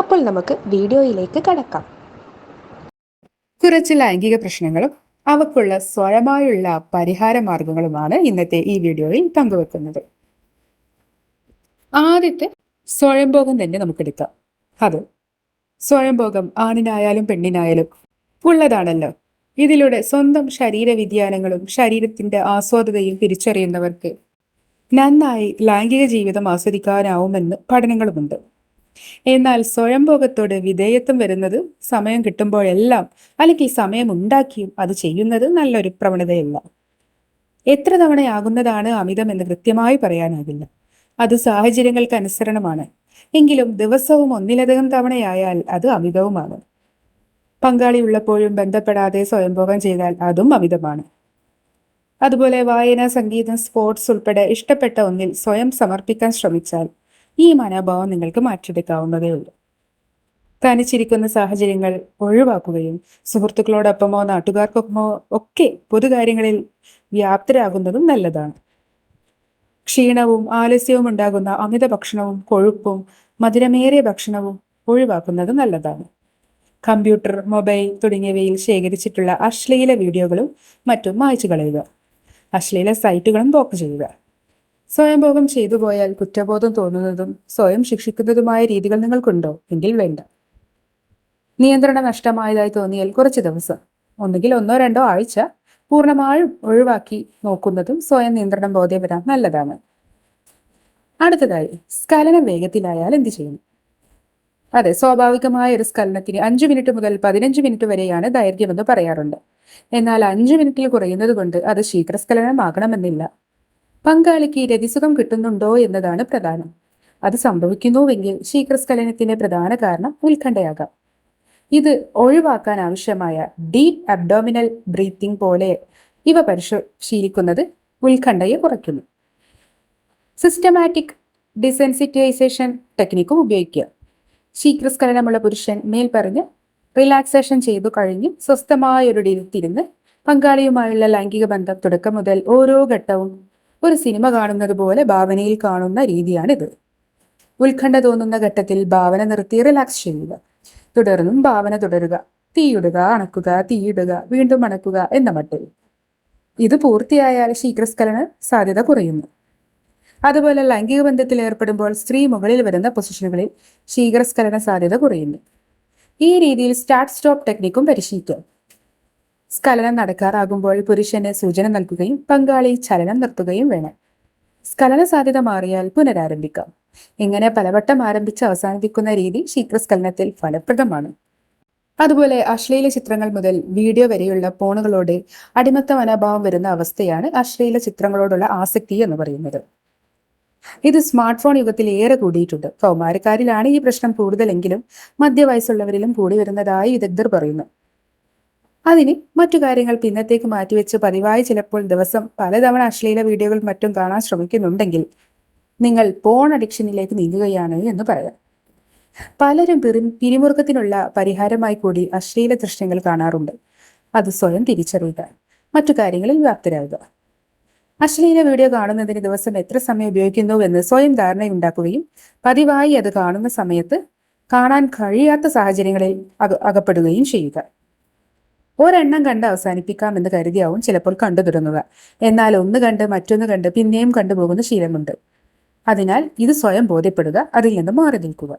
അപ്പോൾ നമുക്ക് വീഡിയോയിലേക്ക് കടക്കാം. കുറച്ച് ലൈംഗിക പ്രശ്നങ്ങളും അവക്കുള്ള സ്വയമായുള്ള പരിഹാര മാർഗങ്ങളുമാണ് ഇന്നത്തെ ഈ വീഡിയോയിൽ പങ്കുവെക്കുന്നത്. ആദ്യത്തെ സ്വയംഭോഗം തന്നെ നമുക്ക് എടുക്കാം അത് സ്വയംഭോഗം ആണിനായാലും പെണ്ണിനായാലും ഉള്ളതാണല്ലോ. ഇതിലൂടെ സ്വന്തം ശരീര വ്യതിയാനങ്ങളും ശരീരത്തിന്റെ ആസ്വാദതയും തിരിച്ചറിയുന്നവർക്ക് നന്നായി ലൈംഗിക ജീവിതം ആസ്വദിക്കാനാവുമെന്ന് പഠനങ്ങളുമുണ്ട്. എന്നാൽ സ്വയംഭോഗത്തോട് വിധേയത്വം വരുന്നത് സമയം കിട്ടുമ്പോഴെല്ലാം അല്ലെങ്കിൽ സമയം ഉണ്ടാക്കിയും അത് ചെയ്യുന്നത് നല്ലൊരു പ്രവണതയല്ല. എത്ര തവണയാകുന്നതാണ് അമിതം എന്ന് കൃത്യമായി പറയാനാകില്ല. അത് സാഹചര്യങ്ങൾക്ക് അനുസരണമാണ്. എങ്കിലും ദിവസവും ഒന്നിലധികം തവണയായാൽ അത് അമിതവുമാണ്. പങ്കാളി ഉള്ളപ്പോഴും ബന്ധപ്പെടാതെ സ്വയംഭോഗം ചെയ്താൽ അതും അമിതമാണ്. അതുപോലെ വായന സംഗീതം സ്പോർട്സ് ഉൾപ്പെടെ ഇഷ്ടപ്പെട്ട ഒന്നിൽ സ്വയം സമർപ്പിക്കാൻ ശ്രമിച്ചാൽ ഈ മനോഭാവം നിങ്ങൾക്ക് മാറ്റിയെടുക്കാവുന്നതേ ഉള്ളൂ. തനിച്ചിരിക്കുന്ന സാഹചര്യങ്ങൾ ഒഴിവാക്കുകയും സുഹൃത്തുക്കളോടൊപ്പമോ നാട്ടുകാർക്കൊപ്പമോ ഒക്കെ പൊതുകാര്യങ്ങളിൽ വ്യാപ്തരാകുന്നതും നല്ലതാണ്. ക്ഷീണവും ആലസ്യവും ഉണ്ടാകുന്ന അമിത ഭക്ഷണവും കൊഴുപ്പും മധുരമേറിയ ഭക്ഷണവും ഒഴിവാക്കുന്നത് നല്ലതാണ്. കമ്പ്യൂട്ടർ മൊബൈൽ തുടങ്ങിയവയിൽ ശേഖരിച്ചിട്ടുള്ള അശ്ലീല വീഡിയോകളും മറ്റും മായ്ച്ചു കളയുക. അശ്ലീല സൈറ്റുകളും ബ്ലോക്ക് ചെയ്യുക. സ്വയംഭോഗം ചെയ്തു പോയാൽ കുറ്റബോധം തോന്നുന്നതും സ്വയം ശിക്ഷിക്കുന്നതുമായ രീതികൾ നിങ്ങൾക്കുണ്ടോ? എങ്കിൽ വേണ്ട. നിയന്ത്രണ നഷ്ടമായതായി തോന്നിയാൽ കുറച്ച് ദിവസം ഒന്നുകിൽ ഒന്നോ രണ്ടോ ആഴ്ച പൂർണമായും ഒഴിവാക്കി നോക്കുന്നതും സ്വയം നിയന്ത്രണം ബോധ്യം വരാൻ നല്ലതാണ്. അടുത്തതായി സ്ഖലനം വേഗത്തിലായാൽ എന്ത് ചെയ്യും? അതെ സ്വാഭാവികമായ ഒരു സ്ഖലനത്തിന് അഞ്ചു മിനിറ്റ് മുതൽ പതിനഞ്ച് മിനിറ്റ് വരെയാണ് ദൈർഘ്യമെന്ന് പറയാറുണ്ട്. എന്നാൽ അഞ്ചു മിനിറ്റിൽ കുറയുന്നത് കൊണ്ട് അത് ശീഘ്രസ്ഖലനമാകണമെന്നില്ല പങ്കാളിക്ക് രതിസുഖം കിട്ടുന്നുണ്ടോ എന്നതാണ് പ്രധാനം. അത് സംഭവിക്കുന്നുവെങ്കിൽ ശീഘ്രസ്ഖലനത്തിന്റെ പ്രധാന കാരണം ഉത്കണ്ഠയാകാം. ഇത് ഒഴിവാക്കാൻ ആവശ്യമായ ഡീപ് അബ്ഡോമിനൽ ബ്രീത്തിങ് പോലെ ഇവ പരിശീലിക്കുന്നത് ഉത്കണ്ഠയെ കുറയ്ക്കുന്നു. സിസ്റ്റമാറ്റിക് ഡിസെൻസിറ്റൈസേഷൻ ടെക്നിക്കും ഉപയോഗിക്കുക ശീഘ്രസ്ഖലനമുള്ള പുരുഷൻ മേൽപ്പറഞ്ഞ് റിലാക്സേഷൻ ചെയ്തു കഴിഞ്ഞ് സ്വസ്ഥമായ ഒരു ഇരുത്തിരുന്ന് പങ്കാളിയുമായുള്ള ലൈംഗിക ബന്ധം തുടക്കം മുതൽ ഓരോ ഘട്ടവും ഒരു സിനിമ കാണുന്നത് പോലെ ഭാവനയിൽ കാണുന്ന രീതിയാണിത്. ഉത്കണ്ഠ തോന്നുന്ന ഘട്ടത്തിൽ ഭാവന നിർത്തി റിലാക്സ് ചെയ്യുക. തുടർന്നും ഭാവന തുടരുക. തീയിടുക അണക്കുക തീയിടുക വീണ്ടും അണക്കുക എന്ന മട്ടിൽ. ഇത് പൂർത്തിയായാൽ ശീഘ്രസ്ഖലന സാധ്യത കുറയുന്നു. അതുപോലെ ലൈംഗിക ബന്ധത്തിൽ ഏർപ്പെടുമ്പോൾ സ്ത്രീ മുകളിൽ വരുന്ന പൊസിഷനുകളിൽ ശീഘ്രസ്ഖലന സാധ്യത കുറയുന്നു. ഈ രീതിയിൽ സ്റ്റാർട്ട് സ്റ്റോപ്പ് ടെക്നിക്കും പരിശീലിക്കാം. സ്ഖലനം നടക്കാറാകുമ്പോൾ പുരുഷന് സൂചന നൽകുകയും പങ്കാളി ചലനം നിർത്തുകയും വേണം. സ്ഖലന സാധ്യത മാറിയാൽ പുനരാരംഭിക്കാം. ഇങ്ങനെ പലവട്ടം ആരംഭിച്ച് അവസാനിപ്പിക്കുന്ന രീതി ശീഘ്രസ്ഖലനത്തിൽ ഫലപ്രദമാണ്. അതുപോലെ അശ്ലീല ചിത്രങ്ങൾ മുതൽ വീഡിയോ വരെയുള്ള ഫോണുകളോട് അടിമത്ത മനോഭാവം വരുന്ന അവസ്ഥയാണ് അശ്ലീല ചിത്രങ്ങളോടുള്ള ആസക്തി എന്ന് പറയുന്നത്. ഇത് സ്മാർട്ട് ഫോൺ യുഗത്തിൽ ഏറെ കൂടിയിട്ടുണ്ട്. കൗമാരക്കാരിലാണ് ഈ പ്രശ്നം കൂടുതലെങ്കിലും മധ്യവയസ്സുള്ളവരിലും കൂടി വരുന്നതായി വിദഗ്ധർ പറയുന്നു. അതിന് മറ്റു കാര്യങ്ങൾ പിന്നത്തേക്ക് മാറ്റിവെച്ച് പതിവായി ചിലപ്പോൾ ദിവസം പലതവണ അശ്ലീല വീഡിയോകൾ മറ്റും കാണാൻ ശ്രമിക്കുന്നുണ്ടെങ്കിൽ നിങ്ങൾ പോൺ അഡിക്ഷനിലേക്ക് നീങ്ങുകയാണ് എന്ന് പറയാം. പലരും പിറി പിരിമുറുക്കത്തിനുള്ള പരിഹാരമായി കൂടി അശ്ലീല ദൃശ്യങ്ങൾ കാണാറുണ്ട്. അത് സ്വയം തിരിച്ചറിയുക. മറ്റു കാര്യങ്ങളിൽ വ്യാപ്തരാകുക അശ്ലീല വീഡിയോ കാണുന്നതിന് ദിവസം എത്ര സമയം ഉപയോഗിക്കുന്നു എന്ന് സ്വയം ധാരണയുണ്ടാക്കുകയും പതിവായി അത് കാണുന്ന സമയത്ത് കാണാൻ കഴിയാത്ത സാഹചര്യങ്ങളിൽ അക അകപ്പെടുകയും ചെയ്യുക. ഒരെണ്ണം കണ്ട് അവസാനിപ്പിക്കാമെന്ന് കരുതിയാവും ചിലപ്പോൾ കണ്ടു തുടങ്ങുക. എന്നാൽ ഒന്ന് കണ്ട് മറ്റൊന്ന് കണ്ട് പിന്നെയും കണ്ടുപോകുന്ന ശീലമുണ്ട്. അതിനാൽ ഇത് സ്വയം ബോധ്യപ്പെടുക അതിൽ നിന്ന് മാറി നിൽക്കുക.